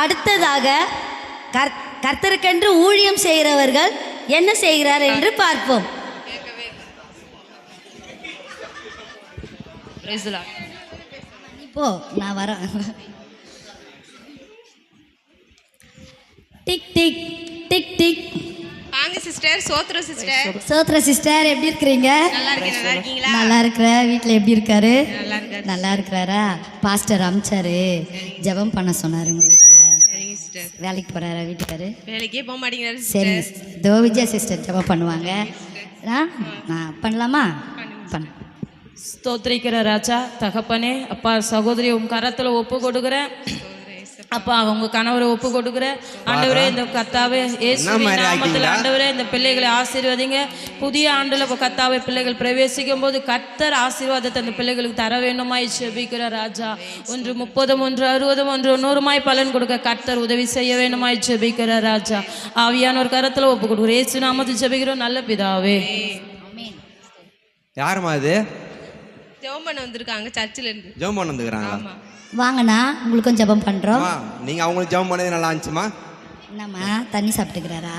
அடுத்ததாக கர் கர்த்தருக்கென்று ஊழியம் செய்கிறவர்கள் என்ன செய்கிறார் என்று பார்ப்போம். இப்போ நான் வரேன் டிக் டிக் டிக் டிக். வாங்க சிஸ்டர் சோத்ர சிஸ்டர் சோத்ர சிஸ்டர் எப்படி இருக்கிறீங்க? நல்லா இருக்கேன். நல்லா இருக்கீங்களா? நல்லா இருக்கிற வீட்டில் எப்படி இருக்காரு? நல்லா இருக்காரு நல்லா இருக்கிறாரா? பாஸ்டர் அமிச்சாரு. ஜெபம் பண்ண சொன்னாரு உங்க வேலைக்கு போறாரா வீட்டுக்காரு. வேலைக்கே போக மாட்டேங்கிறாரு சிஸ்டர் இதோ விஜயா சிஸ்டர் ஜெபம் பண்ணுவாங்க. ஆ நான் பண்ணலாமா? பண்ண ஸ்தோத்திரிக்கிற ராஜா தகப்பனே அப்பா சகோதரி உன் கரத்தில் ஒப்பு கொடுக்குறேன். அப்பா உங்க கணவரை ஒப்பு கொடுக்குறேன் ஆண்டவரே இந்த கத்தாவே நாமத்தில்? ஆண்டவரே இந்த பிள்ளைகளை ஆசீர்வதிங்க. புதிய ஆண்டுல இப்போ கத்தாவை பிள்ளைகள் பிரவேசிக்கும் போது கர்த்தர் ஆசீர்வாதத்தை அந்த பிள்ளைகளுக்கு தர வேண்டுமாய் செபிக்கிற ராஜா. ஒன்று முப்பதும் ஒன்று அறுபதும் ஒன்று நூறுமாய் பலன் கொடுக்க கர்த்தர் உதவி செய்ய வேண்டுமாய் செபிக்கிற ராஜா. ஆவியான ஒரு கரத்தில் ஒப்பு கொடுக்குறோம் இயேசு நாமத்தில் செபிக்கிறோம் நல்ல பிதாவே. யாரும்மா அது ஜெபம் பண்ண வந்திருக்காங்க சர்ச்சில் இருந்து. ஜெபம் பண்ண வந்துக்கிறாங்களா ஆமா. வாங்கண்ணா உங்களுக்கும் ஜெபம் பண்ணுறோம் நீங்கள் அவங்களுக்கு ஜெபம் பண்ணது நல்லா இருந்துச்சுமா? என்னம்மா தண்ணி சாப்பிட்டுக்கிறாரா?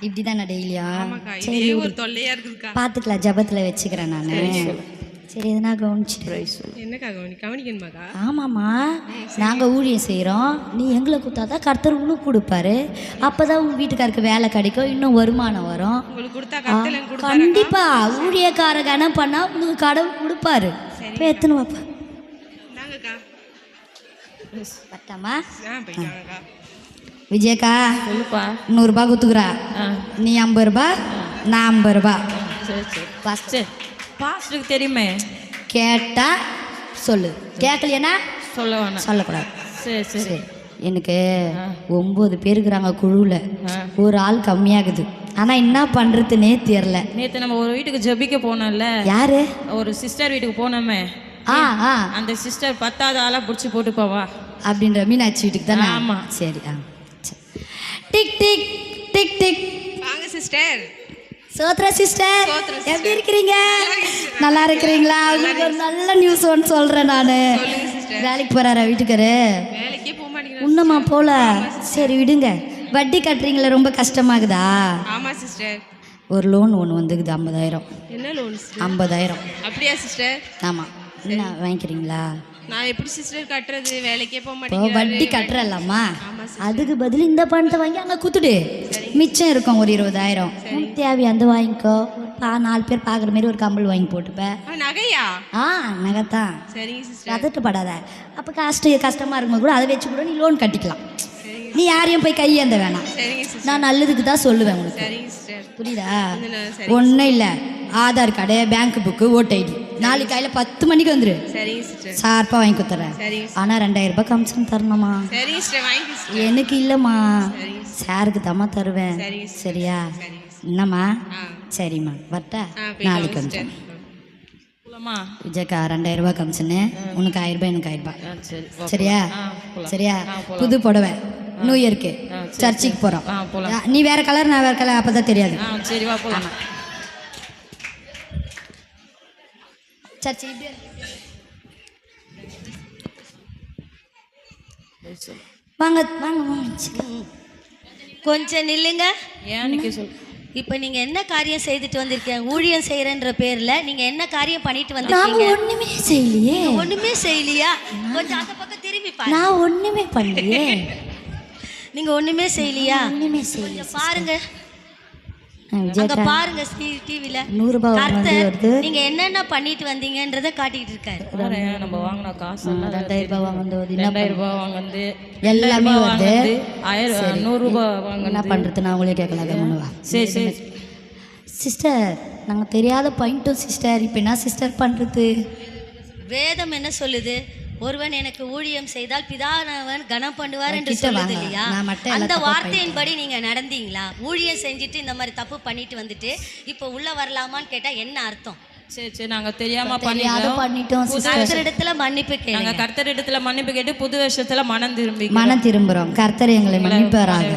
இப்படி தானே ஆமாக்கா சரி ஒரு தொல்லையா இருக்குதுக்கா. பார்த்துக்கலாம் ஜெபத்தில் வச்சுக்கிறேன் நான். சரி எதுனா கவனிச்சு என்னக்கா கவனி கவனிக்கணுமாக்கா? ஆமாம்மா. நாங்கள் ஊழியம் செய்கிறோம் நீ எங்களை கொடுத்தாதான் கர்த்தர் உனக்கு கொடுப்பாரு. அப்போ தான் உங்கள் வீட்டுக்காருக்கு வேலை கிடைக்கும். இன்னும் வருமானம் வரும். உங்களுக்கு கொடுத்தா கத்தல கொடுத்தா கண்டிப்பா. ஊழியக்கார கணம் பண்ணால் உங்களுக்கு கடவுள் கொடுப்பாரு இப்போ எத்தனை வாப்பா. பத்தாமா? விஜயக்கா சொல்லுப்பா. நூறுரூபா குத்துக்குறா. ஆ. நீ ஐம்பது ரூபா நான் ஐம்பது ரூபா. சரி சரி. சரி. பாஸ்டருக்கு தெரியுமே? கேட்டா சொல்லு. கேட்கலையானா? சொல்ல வேணாம். சொல்லக்கூடாது. சரி சரி. எனக்கு ஒம்பது பேர் இருக்கிறாங்க குழுவில். ஒரு ஆள் கம்மியாகுது. ஆனால் என்ன பண்ணுறதுனே தெரில நேற்று நம்ம ஒரு வீட்டுக்கு ஜெபிக்க போனோம்ல. யாரு? ஒரு சிஸ்டர் வீட்டுக்கு போனோமே. ஆ ஆ. அந்த சிஸ்டர் பத்தாவது ஆளாக பிடிச்சி போட்டு போவா அப்படின்ற மீனாட்சி வீட்டுக்கு தானே? ஆமா. சரி ஆ. சரி. டிக் டிக் டிக் டிக். வாங்க சிஸ்டர். சோத்ரா சிஸ்டர். எப்படி இருக்கிறீங்க? நல்லா இருக்கிறீங்களா? உங்களுக்கு ஒரு நல்ல நியூஸ் ஒன்று சொல்கிறேன் நான். வேலைக்கு போகிறாரா வீட்டுக்காரு? உன்னமா போல? சரி விடுங்க. வட்டி கட்டுறீங்களா ரொம்ப கஷ்டமாகுதா? ஆமா சிஸ்டர் ஒரு லோன் ஒன்று வந்துக்குது ஐம்பதாயிரம். என்ன லோன் ஐம்பதாயிரம். அப்படியா சிஸ்டர் ஆமாம் என்ன வாங்கிக்கிறீங்களா? நான் எப்படி சிஸ்டர் கட்டுறது? வேலைக்கே போக மாட்டேங்கிறாரு. வட்டி கட்டுறல்லம்மா அதுக்கு பதில் இந்த பணத்தை வாங்கி அங்கே குத்துடு. மிச்சம் இருக்கும் ஒரு இருபதாயிரம். தேவையா அந்த வாங்கிக்கோ. பா நாலு பேர் பார்க்குற மாதிரி ஒரு கம்பல் வாங்கி போட்டுப்பேன் நகையா? ஆ நகைத்தான். சரிங்க சிஸ்டர் பதட்டப்படாத. அப்போ கஷ்ட கஷ்டமாக இருக்கும்போது கூட அதை வச்சு கூட நீ லோன் கட்டிக்கலாம். நீ யாரையும் போய் கையேந்த வேணாம். நான் நல்லதுக்கு தான் சொல்லுவேன் சிஸ்டர் புரியுதா? ஒன்றும் இல்லை. ஆதார் கார்டு பேங்க் புக்கு ஓட்டு ஐடி. நாளைக்கு காலையில் பத்து மணிக்கு வந்துரு. சிஸ்டர் ஷார்ப்பாக வாங்கி கொடுத்துறேன். ஆனால் ரெண்டாயிரம் ரூபாய் கமிஷன் தரணுமா? எனக்கு இல்லைம்மா. சாருக்கு தாம்மா தருவேன். சரியா? என்னம்மா? சரிம்மா. வரட்டா? நாளைக்கு வாங்க வந்து சிஸ்டர் போலாமா? விஜய்க்கா ரெண்டாயிரம் ரூபாய் கமிஷனு உனக்கு ஆயிரம் ரூபாய் எனக்கு ஆயிரம் ரூபாய். சரி. சரியா? சரியா. புது புடவை. நியூ இயர்க்கு சரி, சர்ச்சுக்கு போகிறோம் நீ வேற கலர் நான் வேற கலர் அப்போ தான் தெரியாது சர்ச்சு இப்படி. வாங்க வாங்க வாங்க கொஞ்சம் நில்லுங்க இப்போ நீங்க என்ன காரியம் செய்துட்டு வந்திருக்கீங்க? ஊழியம் செய்யறன்ற பேர்ல நீங்க என்ன காரியம் பண்ணிட்டு வந்திருக்கீங்க? ஒண்ணுமே செய்யலையே. ஒண்ணுமே செய்யலையா? கொஞ்சம் அந்த பக்கம் திரும்பி பாருங்க. நான் ஒண்ணுமே பண்ணலையே. நீங்க ஒண்ணுமே செய்யலையா? ஒண்ணுமே செய்யல கொஞ்சம் பாருங்க. அங்க பாருங்க டிவில. நூறு ரூபாய் வருது. நீங்க என்னென்ன பண்ணிட்டு வந்தீங்கன்றத காட்டிட்டு இருக்காரு. நம்ம வாங்கின காசு ரெண்டாயிரம் ரூபாய் வாங்க வந்து என்ன ரெண்டாயிரம் ரூபாய் எல்லாமே வருது. ஆயிரம் நூறு ரூபாய் என்ன பண்றது நான் உங்களே கேட்கல கம்முனுவா சரி சரி. சிஸ்டர் நாங்க தெரியாத பாயிண்ட்டும் சிஸ்டர். இப்போ என்ன சிஸ்டர் பண்றது? வேதம் என்ன சொல்லுது? ஒருவன் எனக்கு ஊழியம் செய்தால் பிதானவன் கனம் பண்ணுவார் என்று கிட்ட சொல்லுது. இல்லையா? அந்த வார்த்தையின்படி நீங்க நடந்தீங்களா? ஊழியம் செஞ்சுட்டு இந்த மாதிரி தப்பு பண்ணிட்டு வந்துட்டு இப்போ உள்ள வரலாமான்னு கேட்டா என்ன அர்த்தம்? சரி சரி நாங்க தெரியாம பண்ணிட்டோம். பண்ணிட்டோம் சிஸ்டர். கர்த்தரிடத்துல மன்னிப்பு நாங்க கேளுங்க. கர்த்தர் இடத்துல மன்னிப்பு கேட்டு புது வருஷத்துல மனம் திரும்பி மனம் திரும்புறோம். கர்த்தர் எங்களை மன்னிப்பாராக.